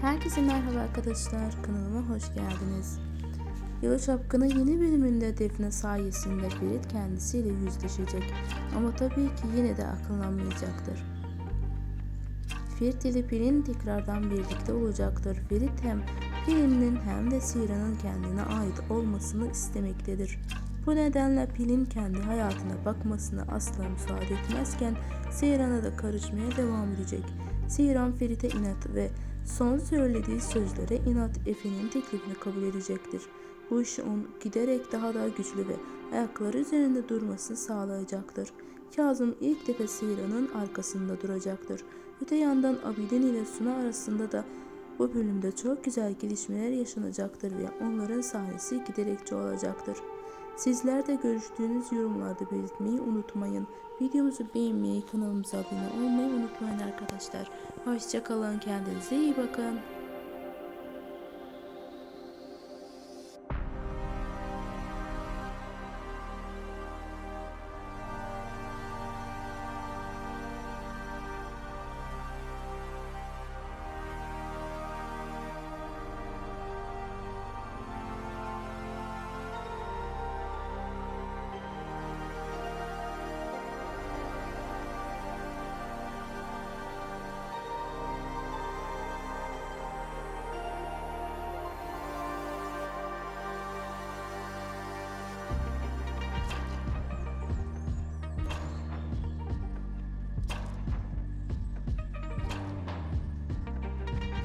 Herkese merhaba arkadaşlar, kanalıma hoş geldiniz. Yalı Çapkın'ın yeni bölümünde Defne sayesinde Ferit kendisiyle yüzleşecek ama tabii ki yine de akıllanmayacaktır. Ferit ile Pelin tekrardan birlikte olacaktır. Ferit hem Pelin'in hem de Siran'ın kendine ait olmasını istemektedir. Bu nedenle Pelin kendi hayatına bakmasına asla müsaade etmezken Siran'a da karışmaya devam edecek. Siran Ferit'e inat ve son söylediği sözlere inat Efe'nin teklifini kabul edecektir. Bu iş onu giderek daha da güçlü ve ayakları üzerinde durmasını sağlayacaktır. Kazım ilk defa Siran'ın arkasında duracaktır. Öte yandan Abidin ile Suna arasında da bu bölümde çok güzel gelişmeler yaşanacaktır ve onların sahnesi giderek çoğalacaktır. Sizler de görüştüğünüz yorumlarda belirtmeyi unutmayın. Videomuzu beğenmeyi, kanalımıza abone olmayı unutmayın arkadaşlar. Hoşçakalın, kendinize iyi bakın.